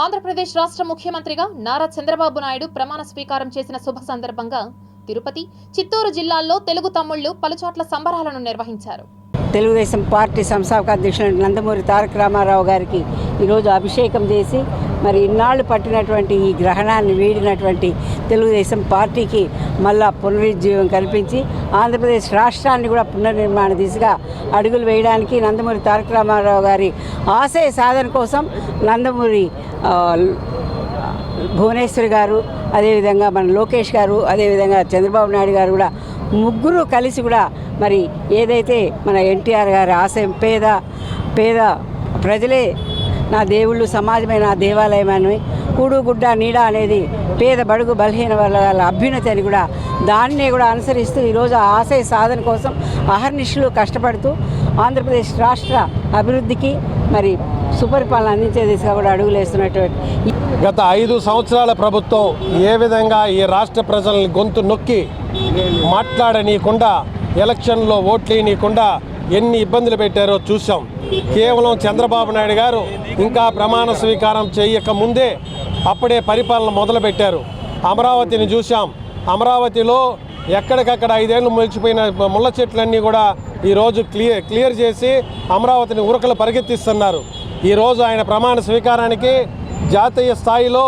ఆంధ్రప్రదేశ్ రాష్ట్ర ముఖ్యమంత్రిగా నారా చంద్రబాబు నాయుడు ప్రమాణ స్వీకారం చేసిన శుభ సందర్భంగా తిరుపతి చిత్తూరు జిల్లాల్లో తెలుగు తమ్ముళ్ళు పలుచోట్ల సంబరాలను నిర్వహించారు. తెలుగుదేశం పార్టీ సంస్థాపక అధ్యక్షుడు నందమూరి తారక రామారావు గారికి ఈరోజు అభిషేకం చేసి మరి ఇన్నాళ్ళు పట్టినటువంటి ఈ గ్రహణాన్ని వీడినటువంటి తెలుగుదేశం పార్టీకి మళ్ళా పునరుజ్జీవం కల్పించి ఆంధ్రప్రదేశ్ రాష్ట్రాన్ని కూడా పునర్నిర్మాణ దిశగా అడుగులు వేయడానికి నందమూరి తారక రామారావు గారి ఆశయ సాధన కోసం నందమూరి భువనేశ్వరి భువనేశ్వర్ గారు అదేవిధంగా మన లోకేష్ గారు అదేవిధంగా చంద్రబాబు నాయుడు గారు కూడా ముగ్గురు కలిసి కూడా మరి ఏదైతే మన ఎన్టీఆర్ గారి ఆశయం పేద పేద ప్రజలే నా దేవుళ్ళు సమాజమే నా దేవాలయం అని కూడు గుడ్డ నీడ అనేది పేద బడుగు బలహీన వర్గాల అభ్యున్నతి అని కూడా దాన్నే కూడా అనుసరిస్తూ ఈరోజు ఆశయ సాధన కోసం అహర్నిశలు కష్టపడుతూ ఆంధ్రప్రదేశ్ రాష్ట్ర అభివృద్ధికి మరి సుపరిపాలన అందించే దిశగా కూడా అడుగులేస్తున్నటువంటి గత ఐదు సంవత్సరాల ప్రభుత్వం ఏ విధంగా ఈ రాష్ట్ర ప్రజల్ని గొంతు నొక్కి మాట్లాడనీయకుండా ఎలక్షన్లో ఓట్లేయనీయకుండా ఎన్ని ఇబ్బందులు పెట్టారో చూసాం కేవలం చంద్రబాబు నాయుడు గారు ఇంకా ప్రమాణ స్వీకారం చేయక ముందే అప్పుడే పరిపాలన మొదలుపెట్టారు. అమరావతిని చూసాం అమరావతిలో ఎక్కడికక్కడ ఐదేళ్ళు మొలిచిపోయిన ముళ్ళ చెట్లన్నీ కూడా ఈరోజు క్లియర్ క్లియర్ చేసి అమరావతిని ఉరకలు పరిగెత్తిస్తున్నారు. ఈరోజు ఆయన ప్రమాణ స్వీకారానికి జాతీయ స్థాయిలో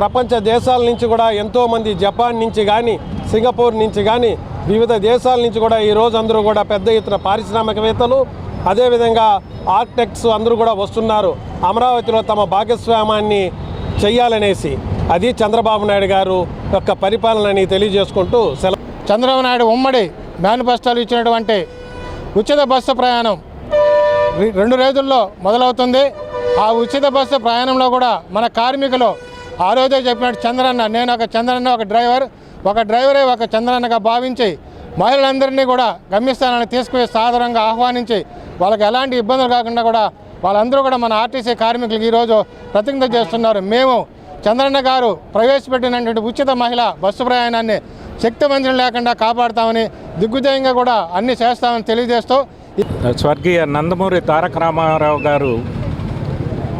ప్రపంచ దేశాల నుంచి కూడా ఎంతోమంది జపాన్ నుంచి కానీ సింగపూర్ నుంచి కానీ వివిధ దేశాల నుంచి కూడా ఈ రోజు అందరూ కూడా పెద్ద ఎత్తున పారిశ్రామికవేత్తలు అదేవిధంగా ఆర్కిటెక్ట్స్ అందరూ కూడా వస్తున్నారు. అమరావతిలో తమ భాగస్వామ్యాన్ని చెయ్యాలనేసి అది చంద్రబాబు నాయుడు గారు యొక్క పరిపాలనని తెలియజేసుకుంటూ సెలవు చంద్రబాబు నాయుడు ఉమ్మడి మేనిఫెస్టోలు ఇచ్చినటువంటి ఉచిత బస్సు ప్రయాణం రెండు రోజుల్లో మొదలవుతుంది. ఆ ఉచిత బస్సు ప్రయాణంలో కూడా మన కార్మికులు ఆ రోజే చెప్పినట్టు చంద్రన్న నేను ఒక చంద్రన్న ఒక డ్రైవర్. ఒక డ్రైవరే ఒక చంద్రన్నగా భావించి మహిళలందరినీ కూడా గమ్యస్థానాన్ని తీసుకుని సాధారణంగా ఆహ్వానించి వాళ్ళకి ఎలాంటి ఇబ్బందులు కాకుండా కూడా వాళ్ళందరూ కూడా మన ఆర్టీసీ కార్మికులకు ఈరోజు ప్రతిజ్ఞ చేస్తున్నారు. మేము చంద్రన్న గారు ప్రవేశపెట్టినటువంటి ఉచిత మహిళ బస్సు ప్రయాణాన్ని శక్తివంచన లేకుండా కాపాడుతామని దిగ్విజయంగా కూడా అన్ని చేస్తామని తెలియజేస్తూ స్వర్గీయ నందమూరి తారక రామారావు గారు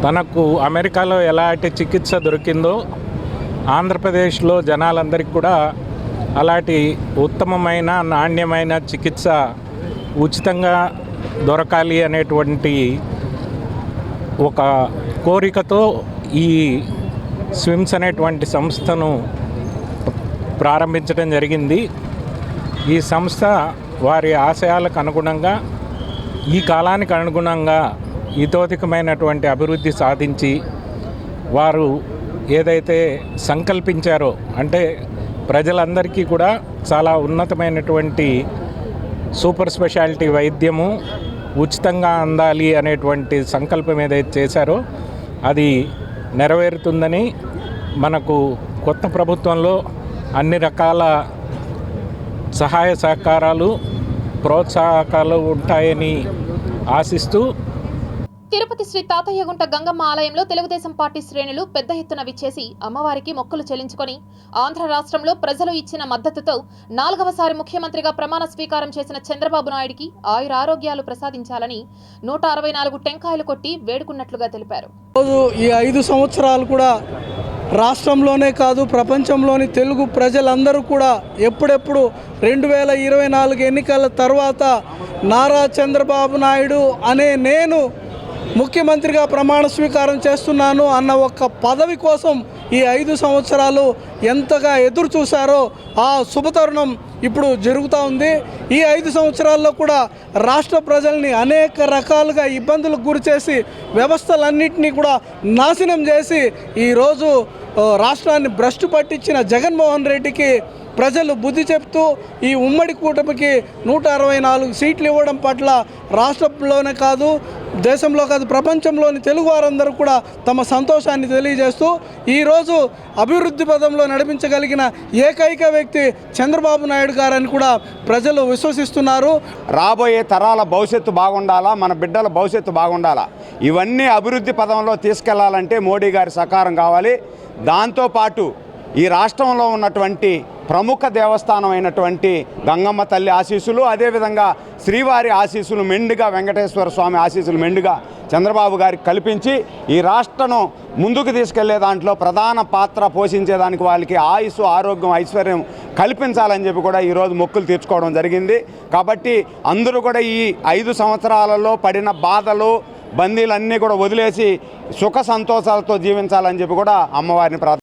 తనకు అమెరికాలో ఎలాంటి చికిత్స దొరికిందో ఆంధ్రప్రదేశ్లో జనాలందరికీ కూడా అలాంటి ఉత్తమమైన నాణ్యమైన చికిత్స ఉచితంగా దొరకాలి అనేటువంటి ఒక కోరికతో ఈ స్విమ్స్ అనేటువంటి సంస్థను ప్రారంభించడం జరిగింది. ఈ సంస్థ వారి ఆశయాలకు అనుగుణంగా ఈ కాలానికి అనుగుణంగా ఇతోధికమైనటువంటి అభివృద్ధి సాధించి వారు ఏదైతే సంకల్పించారో అంటే ప్రజలందరికీ కూడా చాలా ఉన్నతమైనటువంటి సూపర్ స్పెషాలిటీ వైద్యము ఉచితంగా అందాలి అనేటువంటి సంకల్పం ఏదైతే చేశారో అది నెరవేరుతుందని మనకు కొత్త ప్రభుత్వంలో అన్ని రకాల సహాయ సహకారాలు ప్రోత్సాహకాలు ఉంటాయని ఆశిస్తూ తిరుపతి శ్రీ తాతయ్యగుంట గంగమ్మ ఆలయంలో తెలుగుదేశం పార్టీ శ్రేణులు పెద్ద ఎత్తున విచ్చేసి అమ్మవారికి మొక్కులు చెల్లించుకొని ఆంధ్ర రాష్ట్రంలో ప్రజలు ఇచ్చిన మద్దతుతో నాలుగవసారి ముఖ్యమంత్రిగా ప్రమాణ స్వీకారం చేసిన చంద్రబాబు నాయుడికి ఆయుర ఆరోగ్యాలు ప్రసాదించాలని నూట అరవై నాలుగు టెంకాయలు కొట్టి వేడుకున్నట్లుగా తెలిపారు. ఈ ఐదు సంవత్సరాలు కూడా రాష్ట్రంలోనే కాదు ప్రపంచంలోని తెలుగు ప్రజలందరూ కూడా ఎప్పుడెప్పుడు రెండు వేల ఇరవై నాలుగు ఎన్నికల తర్వాత నారా చంద్రబాబు నాయుడు అనే నేను ముఖ్యమంత్రిగా ప్రమాణ స్వీకారం చేస్తున్నాను అన్న ఒక పదవి కోసం ఈ ఐదు సంవత్సరాలు ఎంతగా ఎదురు చూశారో ఆ శుభతరుణం ఇప్పుడు జరుగుతూ ఉంది. ఈ ఐదు సంవత్సరాల్లో కూడా రాష్ట్ర ప్రజల్ని అనేక రకాలుగా ఇబ్బందులకు గురిచేసి వ్యవస్థలన్నింటినీ కూడా నాశనం చేసి ఈరోజు రాష్ట్రాన్ని భ్రష్టు పట్టించిన జగన్మోహన్ రెడ్డికి ప్రజలు బుద్ధి చెప్తూ ఈ ఉమ్మడి కూటమికి నూట అరవై నాలుగు సీట్లు ఇవ్వడం పట్ల రాష్ట్రంలోనే కాదు దేశంలో కాదు ప్రపంచంలోని తెలుగు వారందరూ కూడా తమ సంతోషాన్ని తెలియజేస్తూ ఈరోజు అభివృద్ధి పదంలో నడిపించగలిగిన ఏకైక వ్యక్తి చంద్రబాబు నాయుడు గారని కూడా ప్రజలు విశ్వసిస్తున్నారు. రాబోయే తరాల భవిష్యత్తు బాగుండాలా? మన బిడ్డల భవిష్యత్తు బాగుండాలా? ఇవన్నీ అభివృద్ధి పదంలో తీసుకెళ్ళాలంటే మోడీ గారి సహకారం కావాలి. దాంతోపాటు ఈ రాష్ట్రంలో ఉన్నటువంటి ప్రముఖ దేవస్థానం అయినటువంటి గంగమ్మ తల్లి ఆశీస్సులు అదేవిధంగా శ్రీవారి ఆశీస్సులు మెండుగా వెంకటేశ్వర స్వామి ఆశీస్సులు మెండుగా చంద్రబాబు గారికి కల్పించి ఈ రాష్ట్రను ముందుకు తీసుకెళ్ళే దాంట్లో ప్రధాన పాత్ర పోషించేదానికి వాళ్ళకి ఆయుస్సు ఆరోగ్యం ఐశ్వర్యం కల్పించాలని చెప్పి కూడా ఈరోజు మొక్కులు తీర్చుకోవడం జరిగింది. కాబట్టి అందరూ కూడా ఈ ఐదు సంవత్సరాలలో పడిన బాధలు బందీలన్నీ కూడా వదిలేసి సుఖ సంతోషాలతో జీవించాలని చెప్పి కూడా అమ్మవారిని ప్రార్థన